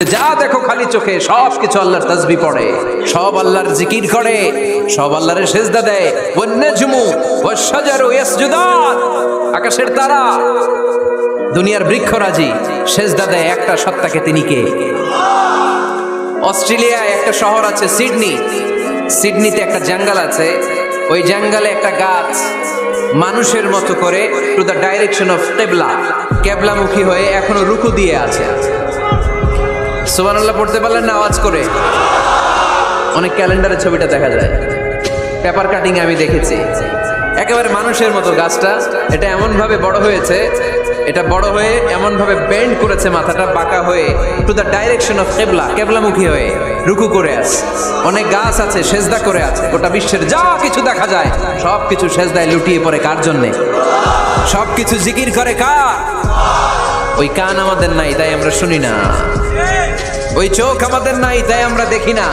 যা দেখো খালি চোখে, সব কিছু আল্লাহর তাসবি পড়ে। সব আল্লাহর জিকির করে, সব আল্লাহর সেজদা দেয়। ওয়াশজারু ইয়াসজুদান। আকাশের তারা, দুনিয়ার বৃক্ষরাজি সেজদা দেয় একটা সত্তাকে তিনি কে? অস্ট্রেলিয়ায় একটা শহর আছে সিডনি। সিডনিতে একটা জঙ্গল আছে। ওই জঙ্গলে একটা গাছ, মানুষের মতো করে টু দ্য ডাইরেকশন অফ কেবলা কেবলামুখী হয়ে এখনও রুকু দিয়ে আছে। সুবহানাল্লাহ পড়তে পারলেন না, আওয়াজ করে। অনেক ক্যালেন্ডারের ছবিটা দেখা যায়। পেপার কাটিং আমি দেখেছি। একেবারে মানুষের মতো গাছটা। এটা এমন ভাবে বড় হয়েছে, এটা বড় হয়ে এমন ভাবে বেন্ড করেছে মাথাটা, বাঁকা হয়ে টু দ্য ডাইরেকশন অফ কেবলা, কেবলামুখী হয়ে, রুকু করে আছে। অনেক গাছ আছে, সেজদা করে আছে। গোটা বিশ্বের যা কিছু দেখা যায় সব কিছু সেজদায় লুটিয়ে পড়ে কার জন্যে? সব কিছু জিকির করে কার? ওই কান আমাদের নাই, তাই আমরা শুনি না। ওই চোখ আমাদের নাই তাই আমরা দেখি না।